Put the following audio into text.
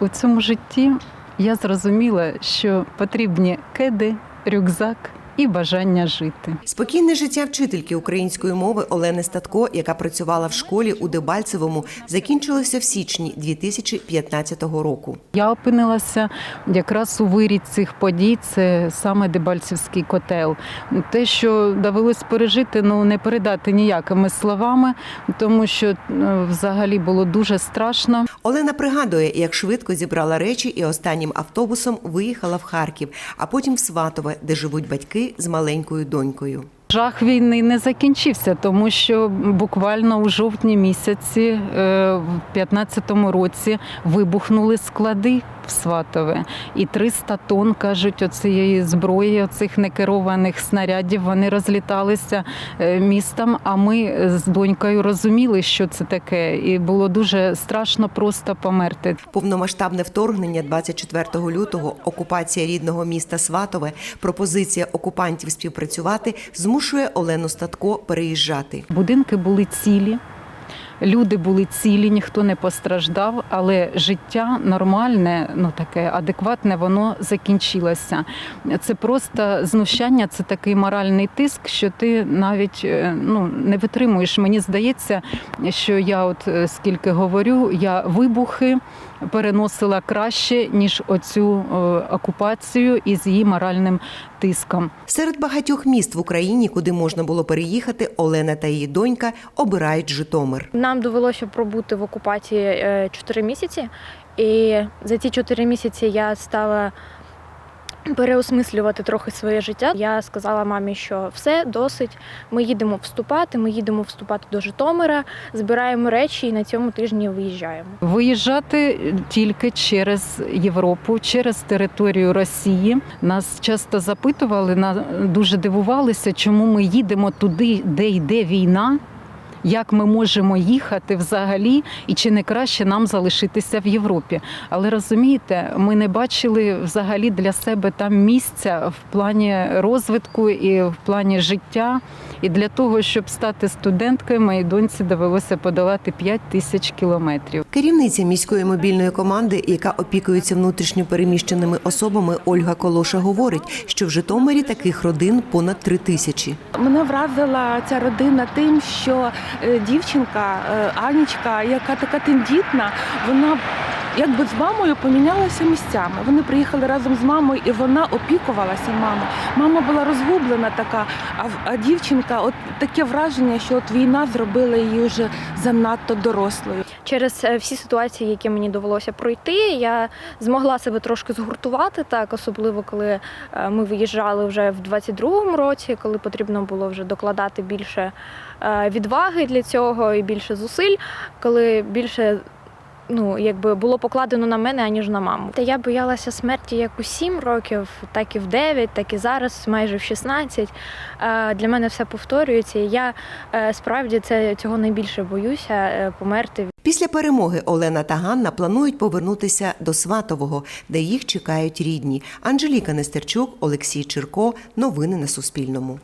У цьому житті я зрозуміла, що потрібні кеди, рюкзак і бажання жити. Спокійне життя вчительки української мови Олени Статко, яка працювала в школі у Дебальцевому, закінчилося в січні 2015 року. Я опинилася якраз у вирі цих подій. Це саме Дебальцівський котел. Те, що довелось пережити, ну не передати ніякими словами, тому що е, взагалі було дуже страшно. Олена пригадує, як швидко зібрала речі і останнім автобусом виїхала в Харків, а потім в Сватове, де живуть батьки з маленькою донькою. Жах війни не закінчився, тому що буквально у жовтні місяці, е, в 15-му році, вибухнули склади в Сватове. І 300 тонн, кажуть, оцієї зброї, оцих некерованих снарядів, вони розліталися е, містом. А ми з донькою розуміли, що це таке, і було дуже страшно просто померти. Повномасштабне вторгнення 24 лютого, окупація рідного міста Сватове, пропозиція окупантів співпрацювати змушує Олену Статко переїжджати. Будинки були цілі. Люди були цілі, ніхто не постраждав, але життя нормальне, ну таке адекватне, воно закінчилося. Це просто знущання, це такий моральний тиск, що ти навіть е, ну не витримуєш. Мені здається, що я, от е, скільки говорю, я вибухи переносила краще ніж оцю е, окупацію із її моральним тиском. Серед багатьох міст в Україні, куди можна було переїхати, Олена та її донька обирають Житомир. Нам довелося пробути в окупації 4 місяці, і за ці 4 місяці я стала переосмислювати трохи своє життя. Я сказала мамі, що все досить. Ми їдемо вступати. Ми їдемо вступати до Житомира, збираємо речі і на цьому тижні виїжджаємо. Виїжджати тільки через Європу, через територію Росії. Нас часто запитували, дуже дивувалися, чому ми їдемо туди, де йде війна. Як ми можемо їхати взагалі, і чи не краще нам залишитися в Європі? Але розумієте, ми не бачили взагалі для себе там місця в плані розвитку і в плані життя. І для того, щоб стати студенткою, моїй доньці довелося подолати 5 тисяч кілометрів. Керівниця міської мобільної команди, яка опікується внутрішньо переміщеними особами, Ольга Колоша говорить, що в Житомирі таких родин понад три тисячі. Мене вразила ця родина тим, що дівчинка е, Анічка, яка така тендітна, вона якби з мамою помінялася місцями. Вони приїхали разом з мамою, і вона опікувалася мамою. Мама була розгублена така, а, дівчинка, от таке враження, що от війна зробила її вже занадто дорослою. Через е, всі ситуації, які мені довелося пройти, я змогла себе трошки згуртувати, так особливо коли е, ми виїжджали вже в 22-му році, коли потрібно було вже докладати більше е, відваги для цього і більше зусиль, коли більше. Ну, якби було покладено на мене, аніж на маму. Та я боялася смерті як у 7 років, так і в 9, так і зараз, майже в 16. Е, Для мене все повторюється. І я е, справді це цього найбільше боюся е, померти Після перемоги Олена та Ганна планують повернутися до Сватового, де їх чекають рідні. Анжеліка Нестерчук, Олексій Чирко. Новини на Суспільному.